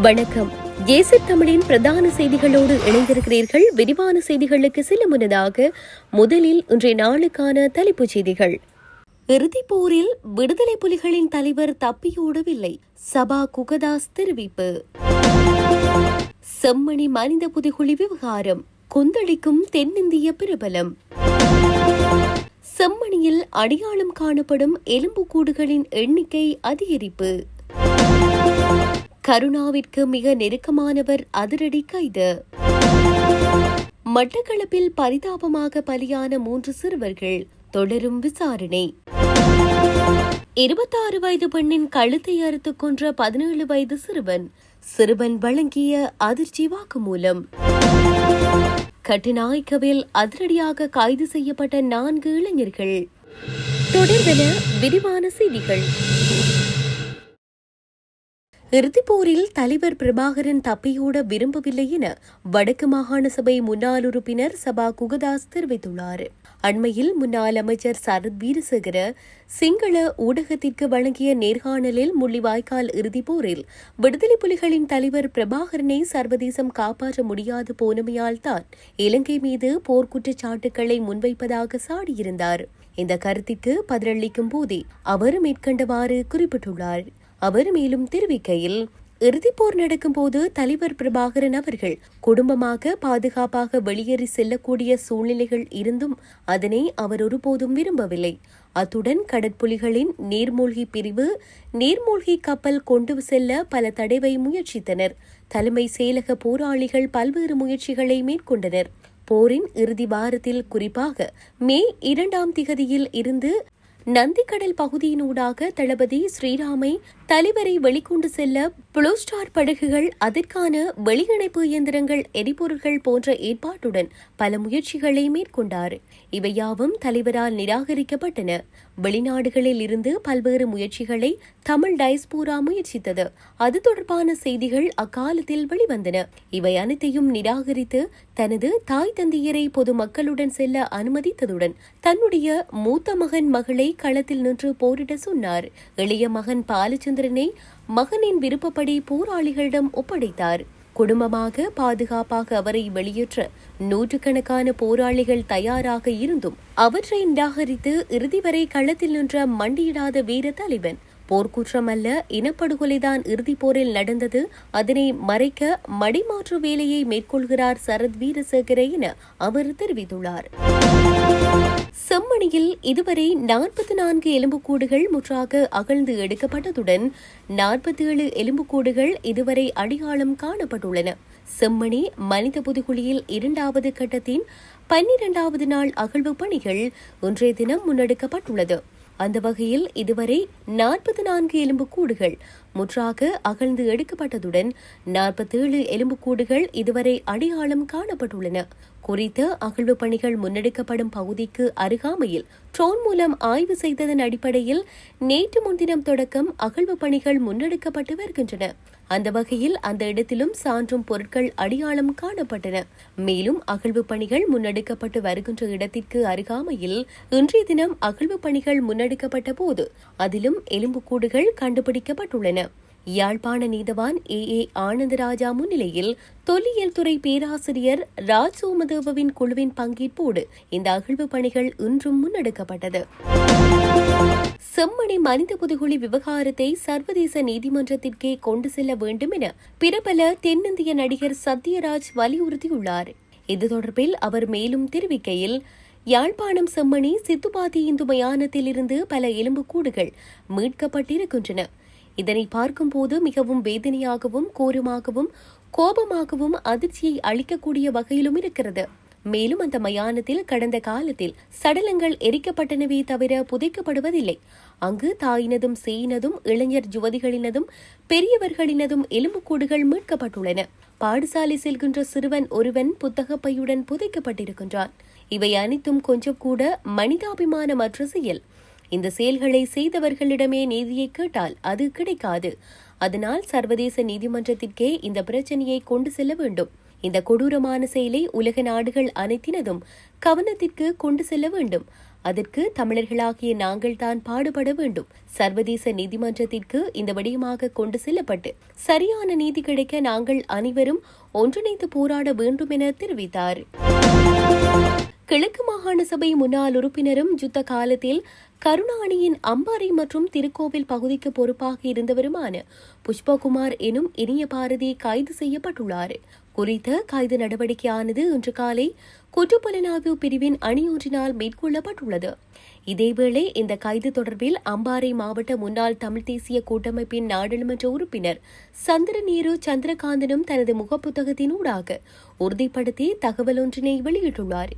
வணக்கம். ஏசி தமிழின் பிரதான செய்திகளோடு இணைந்திருக்கிறீர்கள். விரிவான செய்திகளுக்கு செல்ல முன்னதாக முதலில் இன்றைய நாளுக்கான தலைப்புச் செய்திகள். இறுதிப் போரில் விடுதலை புலிகளின் தலைவர் தப்பியோடவில்லை. சபா குகதாஸ் தெரிவிப்பு. செம்மணி மனித புதுகுழி விவகாரம். கொந்தளிக்கும் தென்னிந்திய பிரபலம். செம்மணியில் அடையாளம் காணப்படும் எலும்புக்கூடுகளின் எண்ணிக்கை அதிகரிப்பு. கருணாவிற்கு மிக நெருக்கமானவர் அதிரடி கைது. மட்டக்களப்பில் பரிதாபமாக பலியான மூன்று சிறுவர்கள் தொடரும் விசாரணை. இருபத்தாறு வயது பெண்ணின் கழுத்தை அறுத்துக் கொன்ற பதினேழு வயது சிறுவன் சிறுவன் வழங்கிய அதிர்ச்சி வாக்குமூலம். கட்டுநாயக்கவில் அதிரடியாக கைது செய்யப்பட்ட நான்கு இளைஞர்கள். தொடர்பென விரிவான செய்திகள். இறுதிப்போரில் தலைவர் பிரபாகரன் தப்பியோட விரும்பவில்லை என வடக்கு மாகாண சபை முன்னாள் உறுப்பினர் சபா குகதாஸ் தெரிவித்துள்ளார். அண்மையில் முன்னாள் அமைச்சர் சரத் வீரசேகர சிங்கள ஊடகத்திற்கு வழங்கிய நேர்காணலில் முள்ளிவாய்க்கால் இறுதிப்போரில் விடுதலை புலிகளின் தலைவர் பிரபாகரனை சர்வதேசம் காப்பாற்ற முடியாது போனமையால் தான் இலங்கை மீது போர்க்குற்றச்சாட்டுக்களை முன்வைப்பதாக சாடியிருந்தார். இந்த கருத்திற்கு பதிலளிக்கும் போதே அவர் மேற்கண்டவாறு குறிப்பிட்டுள்ளார். அவர் மேலும் தெரிவிக்கையில் இறுதிப்போர் நடக்கும்போது தலைவர் பிரபாகரன் அவர்கள் குடும்பமாக பாதுகாப்பாக வெளியேறி செல்லக்கூடிய சூழ்நிலைகள் இருந்தும் அதனை அவர் ஒருபோதும் விரும்பவில்லை. அத்துடன் கடற்புலிகளின் நீர்மூழ்கி பிரிவு நீர்மூழ்கி கப்பல் கொண்டு செல்ல பல தடைவை முயற்சித்தனர். தலைமை செயலக போராளிகள் பல்வேறு முயற்சிகளை மேற்கொண்டனர். போரின் இறுதி வாரத்தில் குறிப்பாக மே இரண்டாம் திகதியில் இருந்து நந்திக்கடல் பகுதியினூடாக தளபதி ஸ்ரீராமை தலைவரை வெளிக்கொண்டு செல்ல புளூஸ்டார் படகுகள் அதற்கான வெளியிணைப்பு இயந்திரங்கள் எரிபொருள்கள் போன்ற ஏற்பாட்டுடன் பல முயற்சிகளை மேற்கொண்டார். இவையாவும் தலைவரால் நிராகரிக்கப்பட்டன. வெளிநாடுகளில் இருந்து பல்வேறு முயற்சிகளை தமிழ் டைஸ்பூரா முயற்சித்தது. அது தொடர்பான செய்திகள் அக்காலத்தில் வெளிவந்தன. இவை அனைத்தையும் நிராகரித்து தனது தாய் தந்தையரை பொதுமக்களுடன் செல்ல அனுமதித்ததுடன் தன்னுடைய மூத்த மகன் மகளை களத்தில் நின்று போரிட சொன்னார். இளைய மகன் பாலச்சந்திர பாலச்சந்திரனை மகனின் விருப்பப்படி போராளிகளிடம் ஒப்படைத்தார். குடும்பமாக பாதுகாப்பாக அவரை வெளியேற்ற நூற்றுக்கணக்கான போராளிகள் தயாராக இருந்தும் அவற்றை நிராகரித்து இறுதி வரை களத்தில் நின்ற மண்டியிடாத வீர தலைவன் போர்க்குற்றம் அல்ல இனப்படுகொலைதான் இறுதிப் போரில் நடந்தது. அதனை மறைக்க மடிமாற்று வேலையை மேற்கொள்கிறார் சரத் வீரசேகர என அவர் தெரிவித்துள்ளார். செம்மணியில் இதுவரை நாற்பத்தி நான்கு எலும்புக்கூடுகள் முற்றாக அகழ்ந்து எடுக்கப்பட்டதுடன் நாற்பத்தி ஏழு எலும்புக்கூடுகள் இதுவரை அடையாளம் காணப்பட்டுள்ளன. செம்மணி மனித புதுகுழியில் இரண்டாவது கட்டத்தின் பன்னிரண்டாவது நாள் அகழ்வு பணிகள் இன்றைய தினம் முன்னெடுக்கப்பட்டுள்ளது. அந்த வகையில் இதுவரை நாற்பத்தி நான்கு எலும்புக்கூடுகள் முற்றாக அகழ்ந்து எடுக்கப்பட்டதுடன் நாற்பத்தேழு எலும்புக்கூடுகள் இதுவரை அடையாளம் காணப்பட்டுள்ளன. குறித்த அகழ்வு பணிகள் முன்னெடுக்கப்படும் பகுதிக்கு அருகாமையில் ட்ரோன் மூலம் ஆய்வு செய்ததன் அடிப்படையில் நேற்று முன்தினம் தொடக்கம் அகழ்வு பணிகள் முன்னெடுக்கப்பட்டு வருகின்றன. அந்த வகையில் அந்த இடத்திலும் சான்றும் பொருட்கள் அடையாளம் காணப்பட்டன. மேலும் அகழ்வு பணிகள் முன்னெடுக்கப்பட்டு வருகின்ற இடத்திற்கு அருகாமையில் இன்றைய தினம் அகழ்வு பணிகள் முன்னெடுக்கப்பட்ட போது அதிலும் எலும்புக்கூடுகள் கண்டுபிடிக்கப்பட்டுள்ளன. யாழ்ப்பாண நீதவான் ஏ. ஏ. ஆனந்தராஜா முன்னிலையில் தொல்லியல் துறை பேராசிரியர் ராஜ் சோமதேவவின் குழுவின் பங்கேற்போடு இந்த அகழ்வு பணிகள் இன்றும் முன்னெடுக்கப்பட்டது. செம்மணி மனித புதுகுழி விவகாரத்தை சர்வதேச நீதிமன்றத்திற்கே கொண்டு செல்ல வேண்டும் என பிரபல தென்னிந்திய நடிகர் சத்யராஜ் வலியுறுத்தியுள்ளார். இது தொடர்பில் அவர் மேலும் தெரிவிக்கையில் யாழ்ப்பாணம் செம்மணி சித்துபாதி இந்து மயானத்திலிருந்து பல எலும்புக்கூடுகள் மீட்கப்பட்டிருக்கின்றன. இதனை பார்க்கும்போது மிகவும் வேதனையாகவும் கோரமாகவும் கோபமாகவும் அதிர்ச்சியை அளிக்கக்கூடிய வகையிலும் இருக்கிறது. மேலும் அந்த மயானத்தில் கடந்த காலத்தில் சடலங்கள் எரிக்கப்பட்டனவே தவிர புதைக்கப்படுவதில்லை. அங்கு தாயினதும் சேயினதும் இளைஞர் யுவதிகளினதும் பெரியவர்களினதும் எலும்புக்கூடுகள் மீட்கப்பட்டுள்ளன. பாடசாலை செல்கின்ற சிறுவன் ஒருவன் புத்தகப்பையுடன் புதைக்கப்பட்டிருக்கின்றான். இவை அனைத்தும் கொஞ்சம் கூட மனிதாபிமானமற்ற செயல். இந்த செயல்களை செய்தவர்களிடமே நீதியை கேட்டால் அது கிடைக்காது. அதனால் சர்வதேச நீதிமன்றத்திற்கே இந்த பிரச்சனையை கொண்டு செல்ல வேண்டும். இந்த கொடூரமான செயலை உலக நாடுகள் அனைத்தினதும் கவனத்திற்கு கொண்டு செல்ல வேண்டும். அதற்கு தமிழர்களாகிய நாங்கள் தான் பாடுபட வேண்டும். சர்வதேச நீதிமன்றத்திற்கு இந்த விடயமாக கொண்டு செல்லப்பட்டு சரியான நீதி கிடைக்க நாங்கள் அனைவரும் ஒன்றிணைந்து போராட வேண்டும் என தெரிவித்தார். கிழக்கு மாகாண சபை முன்னாள் உறுப்பினரும் யுத்த காலத்தில் கருணாநியின் அம்பாறை மற்றும் திருக்கோவில் பகுதிக்கு பொறுப்பாக இருந்தவருமான புஷ்பகுமார் எனும் இனிய பாரதி கைது செய்யப்பட்டுள்ளார். குறித்த கைது நடவடிக்கையானது இன்று காலை குற்றப்புலனாய்வு பிரிவின் அணியொன்றினால் மேற்கொள்ளப்பட்டுள்ளது. இதேவேளை இந்த கைது தொடர்பில் அம்பாறை மாவட்ட முன்னாள் தமிழ் தேசிய கூட்டமைப்பின் நாடாளுமன்ற உறுப்பினர் சந்திரநீரு சந்திரகாந்தனும் தனது முகப்புத்தகத்தினூடாக உறுதிப்படுத்தி தகவல் ஒன்றினை வெளியிட்டுள்ளார்.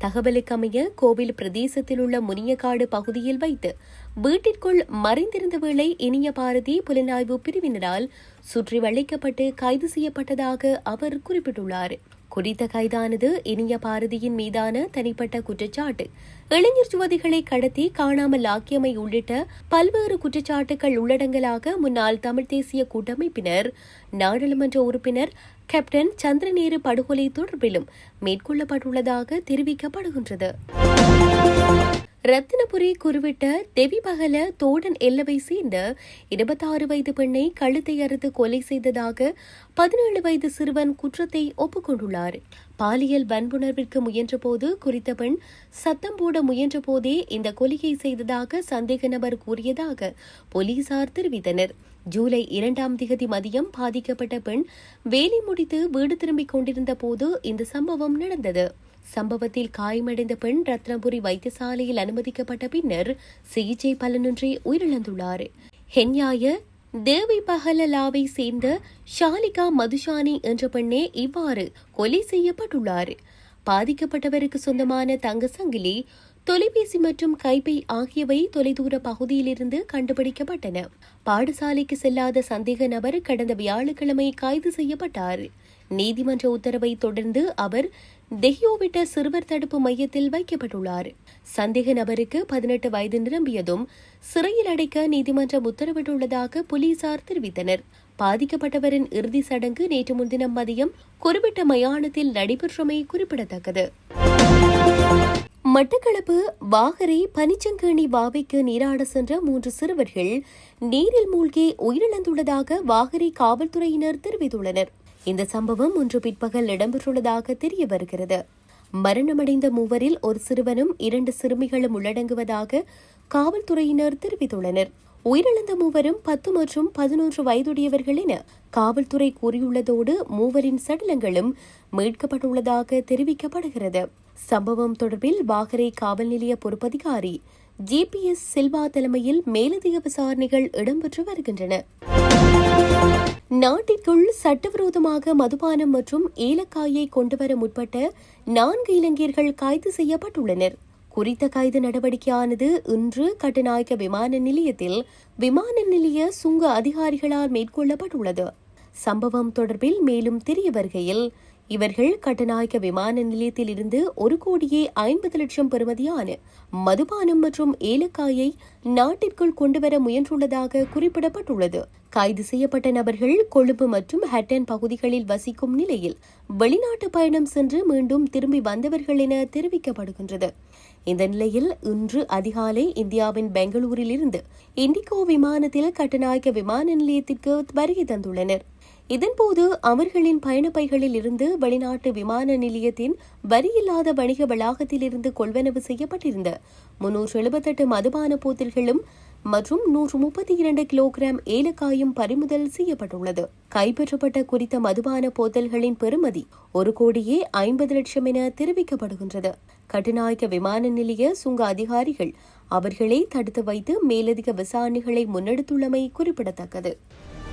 தகவலுக்கமைய கோவில் பிரதேசத்தில் உள்ள முனியக்காடு பகுதியில் வைத்து வீட்டிற்குள் மறைந்திருந்த வேளை இனிய பாரதி புலனாய்வு பிரிவினரால் சுற்றி வளைக்கப்பட்டு கைது செய்யப்பட்டதாக அவர் குறிப்பிட்டுள்ளார். குறித்த கைதானது இனிய பாரதியின் மீதான தனிப்பட்ட குற்றச்சாட்டு. இளைஞர் சுவதிகளை கடத்தி காணாமல் ஆக்கியமை உள்ளிட்ட பல்வேறு குற்றச்சாட்டுகள் உள்ளடங்கலாக முன்னாள் தமிழ் தேசிய கூட்டமைப்பினர் நாடாளுமன்ற உறுப்பினர் கேப்டன் சந்திரநேரு படுகொலை தொடர்பிலும் மேற்கொள்ளப்பட்டுள்ளதாக தெரிவிக்கப்படுகின்றது. ரத்தினபுரி குருவிட்ட தெவிபகல தோடன் எல்லவை சேர்ந்த இருபத்தாறு வயது பெண்ணை கழுத்தை அறுத்து கொலை செய்ததாக பதினேழு வயது சிறுவன் குற்றத்தை ஒப்புக்கொண்டுள்ளார். பாலியல் வன்புணர்விற்கு முயன்றபோது குறித்த பெண் சத்தம் போட முயன்றபோதே இந்த கொலையை செய்ததாக சந்தேக நபர் கூறியதாக போலீசார் தெரிவித்தனர். ஜூலை இரண்டாம் திகதி மதியம் பாதிக்கப்பட்ட பெண் வேலை முடித்து வீடு திரும்பிக் கொண்டிருந்த போது இந்த சம்பவம் நடந்தது. சம்பவத்தில் காயமடைந்த பெண் ரத்னபுரி வைத்தியசாலையில் அனுமதிக்கப்பட்ட பின்னர் சிகிச்சை பலனின்றி உயிரிழந்துள்ளார். ஹென்யாய தேவி பஹலலாவை சேர்ந்த ஷாலிகா மதுஷானி என்ற பெண்ணே இவ்வாறு கொலை செய்யப்பட்டுள்ளார். பாதிக்கப்பட்டவருக்கு சொந்தமான தங்க சங்கிலி தொலைபேசி மற்றும் கைப்பை ஆகியவை தொலைதூர பகுதியிலிருந்து கண்டுபிடிக்கப்பட்டன. பாடசாலைக்கு செல்லாத சந்தேக நபர் கடந்த வியாழக்கிழமை கைது செய்யப்பட்டார். நீதிமன்ற உத்தரவை தொடர்ந்து அவர் தெஹியோவிட்ட சிறுவர் தடுப்பு மையத்தில் வைக்கப்பட்டுள்ளார். சந்தேக நபருக்கு பதினெட்டு வயது நிரம்பியதும் சிறையில் அடைக்க நீதிமன்றம் உத்தரவிட்டுள்ளதாக போலீசார் தெரிவித்தனர். பாதிக்கப்பட்டவரின் இறுதி சடங்கு நேற்று முன்தினம் மதியம் குறிப்பிட்ட மயானத்தில் நடைபெற்றமை குறிப்பிடத்தக்கது. மட்டக்களப்பு வாகரை பனிச்சங்கேணி வாவைக்கு நீராட சென்ற மூன்று சிறுவர்கள் நீரில் மூழ்கி உயிரிழந்துள்ளதாக வாகரை காவல்துறையினர் தெரிவித்துள்ளனர். இந்த சம்பவம் ஒன்று பிற்பகல் இடம்பெற்றுள்ளதாக தெரிய வருகிறது. மரணமடைந்த மூவரில் ஒரு சிறுவனும் இரண்டு சிறுமிகளும் உள்ளடங்குவதாக காவல்துறையினர் தெரிவித்துள்ளனர். உயிரிழந்த மூவரும் பத்து மற்றும் பதினொன்று வயதுடையவர்கள் என காவல்துறை கூறியுள்ளதோடு மூவரின் சடலங்களும் மீட்கப்பட்டுள்ளதாக தெரிவிக்கப்படுகிறது. சம்பவம் தொடர்பில் வாகரை காவல் நிலைய பொறுப்பதிகாரி ஜிபிஎஸ் சில்வா தலைமையில் மேலதிக விசாரணைகள் இடம்பெற்று வருகின்றன. நாட்டிற்குள் சட்டவிரோதமாக மதுபானம் மற்றும் ஏலக்காயை கொண்டுவர முற்பட்ட நான்கு இளைஞர்கள் கைது செய்யப்பட்டுள்ளனர். குறித்த கைது நடவடிக்கையானது இன்று கட்டுநாயக்க விமான நிலையத்தில் விமான நிலைய சுங்க அதிகாரிகளால் மேற்கொள்ளப்பட்டுள்ளது. சம்பவம் தொடர்பில் மேலும் தெரிய வருகையில் இவர்கள் கட்டநாயக்க விமான நிலையத்தில் இருந்து ஒரு கோடியே ஐம்பது லட்சம் பெறுமதியான மதுபானம் மற்றும் ஏலக்காயை நாட்டிற்குள் கொண்டுவர முயன்றுள்ளதாக குறிப்பிடப்பட்டுள்ளது. கைது செய்யப்பட்ட நபர்கள் கொழும்பு மற்றும் ஹட்டன் பகுதிகளில் வசிக்கும் நிலையில் வெளிநாட்டு பயணம் சென்று மீண்டும் திரும்பி வந்தவர்கள் என தெரிவிக்கப்படுகின்றது. இந்த நிலையில் இன்று அதிகாலை இந்தியாவின் பெங்களூரில் இருந்து இண்டிகோ விமானத்தில் கட்டநாயக்க விமான நிலையத்திற்கு வருகை தந்துள்ளனர். இதன்போது அவர்களின் பயணப்பைகளில் இருந்து வெளிநாட்டு விமான நிலையத்தின் வரியில்லாத வணிக வளாகத்தில் இருந்து கொள்வனவு செய்யப்பட்டிருந்த முன்னூற்று எழுபத்தெட்டு மதுபான போத்தல்களும் மற்றும் நூற்று முப்பத்தி இரண்டு கிலோகிராம் ஏலக்காயும் பறிமுதல் செய்யப்பட்டுள்ளது. கைப்பற்றப்பட்ட குறித்த மதுபான போத்தல்களின் பெறுமதி ஒரு கோடியே ஐம்பது லட்சம் என தெரிவிக்கப்படுகின்றது. கட்டுநாயக்க விமான நிலைய சுங்க அதிகாரிகள் அவர்களை தடுத்து வைத்து மேலதிக விசாரணைகளை முன்னெடுத்துள்ளமை குறிப்பிடத்தக்கது.